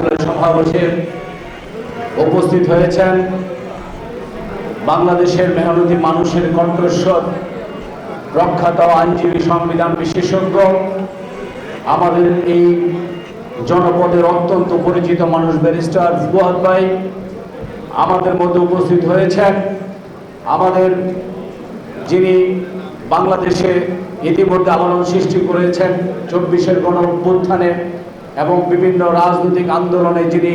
কাউন্সিলের সমাবেশে উপস্থিত হয়েছেন বাংলাদেশের মেহনতি মানুষের কণ্ঠস্বর, প্রখ্যাত আইনজীবী, সংবিধান বিশেষজ্ঞ, আমাদের এই জনপদের অত্যন্ত পরিচিত মানুষ ব্যারিস্টার ফুয়াদ ভাই আমাদের মধ্যে উপস্থিত হয়েছেন। আমাদের যিনি বাংলাদেশে ইতিমধ্যে আলোড়ন সৃষ্টি করেছেন চব্বিশের গণ অভ্যুত্থানে এবং বিভিন্ন রাজনৈতিক আন্দোলনে যিনি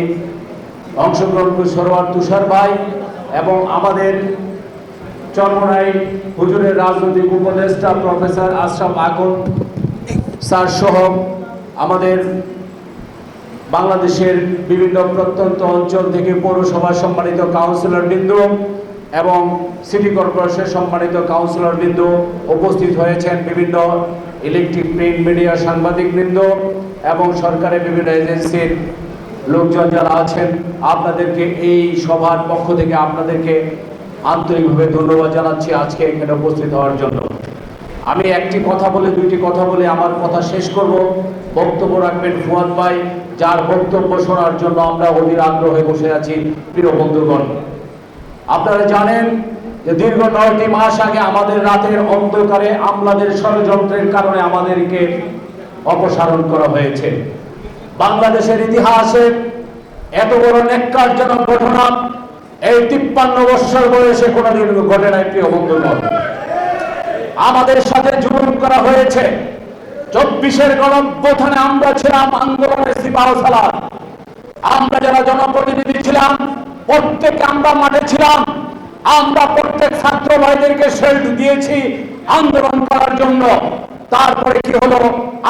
অংশগ্রহণ করে সরোয়ার তুষার ভাই এবং আমাদের চরমনাই হুজুরের রাজনৈতিক উপদেষ্টা প্রফেসর আশরাফ আগুন স্যার সহ আমাদের বাংলাদেশের বিভিন্ন প্রত্যন্ত অঞ্চল থেকে পৌরসভা সম্মানিত কাউন্সিলর বিন্দু এবং সিটি কর্পোরেশন সম্মানিত কাউন্সিলর বিন্দু উপস্থিত হয়েছেন বিভিন্ন ইলেকট্রিক প্রিন্ট মিডিয়া সাংবাদিক বৃন্দ। এবং সরকারের বিভিন্ন এজেন্সির লোকজন যারা আছেন, আপনাদেরকে এই সভার পক্ষ থেকে আপনাদেরকে আন্তরিকভাবে ধন্যবাদ জানাচ্ছি আজকে এখানে উপস্থিত হওয়ার জন্য। আমি একটি কথা বলে, দুইটি কথা বলে আমার কথা শেষ করব। বক্তব্য রাখবেন ফুয়াদ ভাই, যার বক্তব্য শোনার জন্য আমরা অধীর আগ্রহে বসে আছি। প্রিয় বন্ধুগণ, আপনারা জানেন যে দীর্ঘ নয়টি মাস আগে আমাদের রাতের অন্ধকারে আমলাদের ষড়যন্ত্রের কারণে আমাদেরকে অপসারণ করা হয়েছে। বাংলাদেশের ইতিহাসে এত বড় নেককারজনক ঘটনা, এই তিপ্পান্ন বৎসর বয়সে কোনোদিন ঘটে নাই, প্রিয় বন্ধুগণ। আমাদের সাথে জুলুম করা হয়েছে। চব্বিশের গণঅভ্যুত্থানে আমরা ছিলাম আন্দোলনের সিপাহসালার আমরা যারা জনপ্রতিনিধি ছিলাম, প্রত্যেকে আমরা মাঠে ছিলাম। আমরা প্রত্যেক ছাত্র ভাইদেরকে শেল্ড দিয়েছি আন্দোলন করার জন্য। তারপরে কি হলো?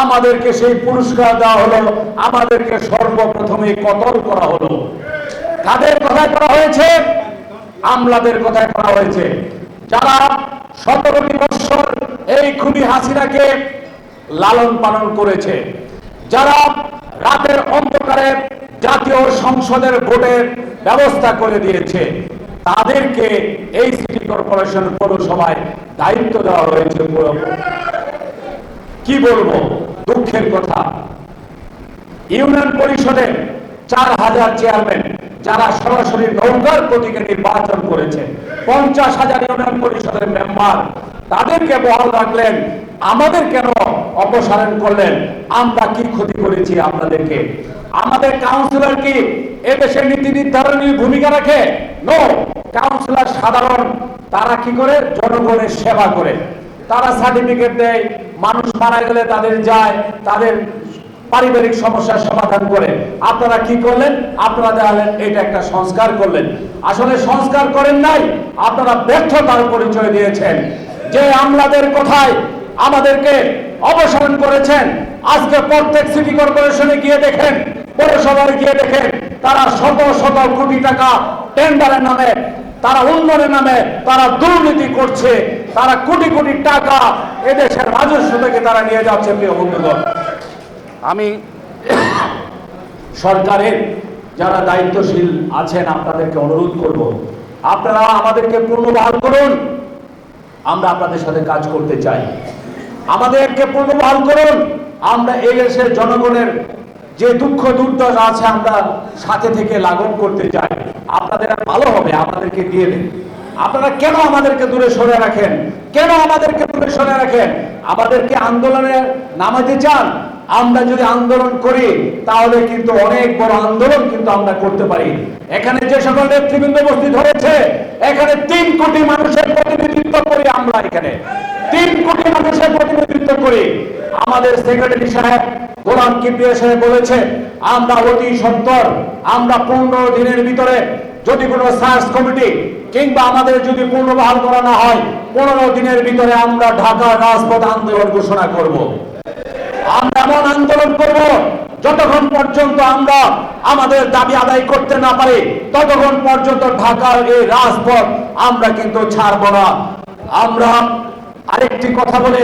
আমাদেরকে সেই পুরস্কার দেওয়া হলো। আমাদেরকে সর্বপ্রথমে কতল করা হলো? কাদের কথায় করা হয়েছে? আমলাদের কথায় করা হয়েছে। যারা সতেরোটি বৎসর এই খুনি হাসিনাকে লালন পালন করেছে, যারা রাতের অন্ধকারে জাতীয় সংসদের ভোটের ব্যবস্থা করে দিয়েছে, তাদেরকে এই সিটি কর্পোরেশন পৌরসভায় দায়িত্ব দেওয়া হয়েছে কি বলব? দুঃখের কথা। ইউনিয়ন পরিষদের চার হাজার চেয়ারম্যান যারা সরাসরি নৌকার প্রতীকে নির্বাচন করেছে, পঞ্চাশ হাজার ইউনিয়ন পরিষদের মেম্বার, তাদেরকে বহাল রাখলেন, আমাদের কেন অপসারণ করলেন? আমরা কি ক্ষতি করেছি আপনাদেরকে? আমাদের কাউন্সিলর কি এদেশের নীতি নির্ধারণী ভূমিকা রাখে? নো কাউন্সিলর সাধারণ, তারা কি করে? জনগণের সেবা করে। তারা সার্টিফিকেট দেয়, মানুষ মারা গেলে তাদের যায়, তাদের পারিবারিক সমস্যার সমাধান করে। আপনারা কি করলেন? আপনারা দেখালেন এটা একটা সংস্কার করলেন। আসলে সংস্কার করেন নাই, আপনারা ব্যর্থতার পরিচয় দিয়েছেন। যে আমলাদের কথায় আমাদেরকে অবসারণ করেছেন, আজকে প্রত্যেক সিটি কর্পোরেশনে গিয়ে দেখেন, পৌরসভায় গিয়ে দেখেন, তারা শত শত কোটি টাকা টেন্ডারের নামে, তারা উন্নয়নের নামে তারা দুর্নীতি করছে। তারা কোটি কোটি টাকা এদেশের রাজস্ব থেকে তারা নিয়ে যাচ্ছে, প্রিয় বন্ধুগণ। আমি সরকারের যারা দায়িত্বশীল আছেন, আপনাদেরকে অনুরোধ করব, আপনারা আমাদেরকে পুনর্বহাল করুন। আমরা আপনাদের সাথে কাজ করতে চাই। আমাদেরকে পুনর্বহাল করুন। আমরা এই দেশের জনগণের যে দুঃখ দুর্দশা আছে, আমরা সাথে থেকে লাঘব করতে চাই। আপনাদের ভালো হবে আমাদেরকে দিয়ে দেন আপনারা কেন আমাদেরকে দূরে সরে রাখেন? কেন আমাদেরকে দূরে সরে রাখেন? আমাদেরকে আন্দোলনে নামাতে চান? আমরা যদি আন্দোলন করি, তাহলে কিন্তু অনেক বড় আন্দোলন কিন্তু আমরা করতে পারি। এখানে যে সকল নেতৃবৃন্দ উপস্থিত হয়েছে, এখানে তিন কোটি মানুষের প্রতিনিধিত্ব করি আমরা এখানে। তিন কোটি মানুষের প্রতিনিধিত্ব করি। আমাদের সেক্রেটারি সাহেব গোলাম কিবরিয়া সাহেব বলেছে আমরা অতি সত্তর আমরা পনেরো দিনের ভিতরে যদি কোনো সার্চ কমিটি কিংবা আমাদের যদি পুনর্বহাল করা না হয়, পনেরো দিনের ভিতরে আমরা ঢাকা রাজপথ আন্দোলন ঘোষণা করব। আমরা এমন আন্দোলন করব, যতক্ষণ পর্যন্ত আমরা আমাদের দাবি আদায় করতে না পারি, ততক্ষণ পর্যন্ত ঢাকার এই রাজপথ আমরা কিন্তু ছাড়ব না আমরা আরেকটি কথা বলে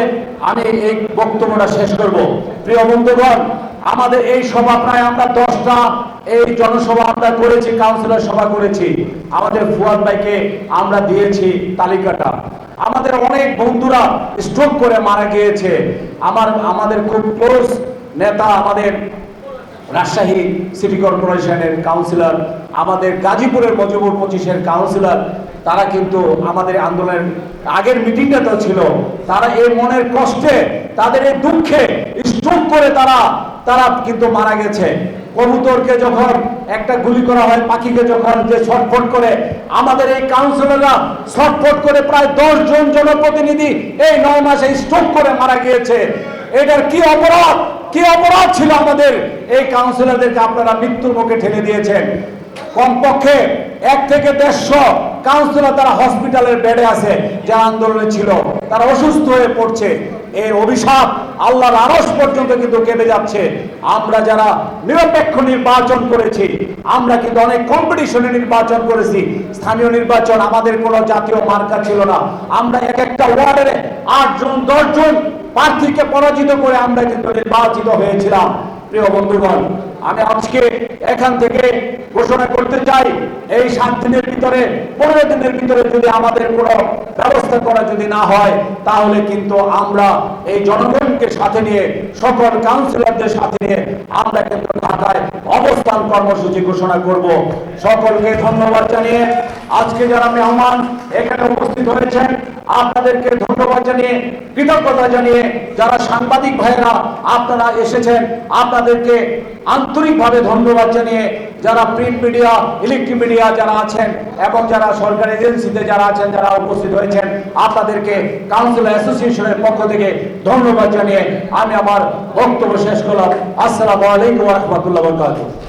আমি এই বক্তব্যটা শেষ করব। প্রিয় বন্ধুগণ, আমাদের এই সভা প্রায় আমরা দশটা এই জনসভা আমরা করেছি, কাউন্সিলর সভা করেছি। আমাদের ফুয়াদ ভাইকে আমরা দিয়েছি তালিকাটা। আমাদের অনেক বন্ধুরা স্ট্রোক করে মারা গিয়েছে। আমার, আমাদের খুব ক্লোজ নেতা আমাদের রাজশাহী সিটি কর্পোরেশনের কাউন্সিলর, আমাদের গাজীপুরের মজিবুর পঁচিশের কাউন্সিলর, তারা কিন্তু আমাদের আন্দোলনের আগের মিটিংটা তো ছিল, তারা এই মনের কষ্টে, তাদের এই দুঃখে স্ট্রোক করে তারা তারা কিন্তু মারা গেছে। কবুতরকে যখন একটা গুলি করা হয়, পাখিকে যখন যে ছটফট করে, আমাদের এই কাউন্সিলররা ছটফট করে প্রায় দশ জন জনপ্রতিনিধি এই নয় মাসে স্ট্রোক করে মারা গিয়েছে। এটার কি অপরাধ? কি অপরাধ ছিল আমাদের? এই কাউন্সিলরদেরকে আপনারা মৃত্যুর মুখে ঠেলে দিয়েছেন। কমপক্ষে এক থেকে দেড়শো কাউন্সিলর তারা হসপিটালের বেডে আছে, যা আন্দোলনে ছিল। তারা অসুস্থ হয়ে পড়ছে। এর অভিশাপ আল্লাহর আরস পর্যন্ত কিন্তু কেঁপে যাচ্ছে। আমরা যারা নিরপেক্ষ নির্বাচন করেছি, আমরা কিন্তু অনেক কম্পিটিশনে নির্বাচন করেছি। স্থানীয় নির্বাচন আমাদের কোনো জাতীয় মার্কা ছিল না। আমরা এক একটা ওয়ার্ডের আটজন, দশজন প্রার্থীকে পরাজিত করে আমরা কিন্তু নির্বাচিত হয়েছিলাম। প্রিয় বন্ধুগণ, আমি আজকে এখান থেকে ঘোষণা করতে চাই, এই সাত দিনের ভিতরে, পনেরো দিনের ভিতরে যদি আমাদের কোনো ব্যবস্থা করা যদি না হয়, তাহলে কিন্তু আমরা এই জনগণকে সাথে নিয়ে, সকল কাউন্সিলরদের সাথে নিয়ে আমরা কিন্তু ঢাকায় অবস্থান কর্মসূচি ঘোষণা করব। সকলকে ধন্যবাদ জানিয়ে আজকে যারা মেহমান এখানে উপস্থিত হয়েছেন, আপনাদেরকে ধন্যবাদ জানিয়ে, কৃতজ্ঞতা জানিয়ে যারা সাংবাদিক ভাইরা আপনারা এসেছেন, আপনাদেরকে আন্তরিকভাবে ধন্যবাদ জানিয়ে যারা প্রিন্ট মিডিয়া, ইলেকট্রিক মিডিয়া যারা আছেন এবং যারা সরকারি এজেন্সিতে যারা আছেন, যারা উপস্থিত হয়েছেন, আপনাদেরকে কাউন্সিল অ্যাসোসিয়েশনের পক্ষ থেকে ধন্যবাদ জানিয়ে আমি আমার বক্তব্য শেষ করলাম। আসসালামু আলাইকুম রহমতুল্লাহ বরকাতুহ।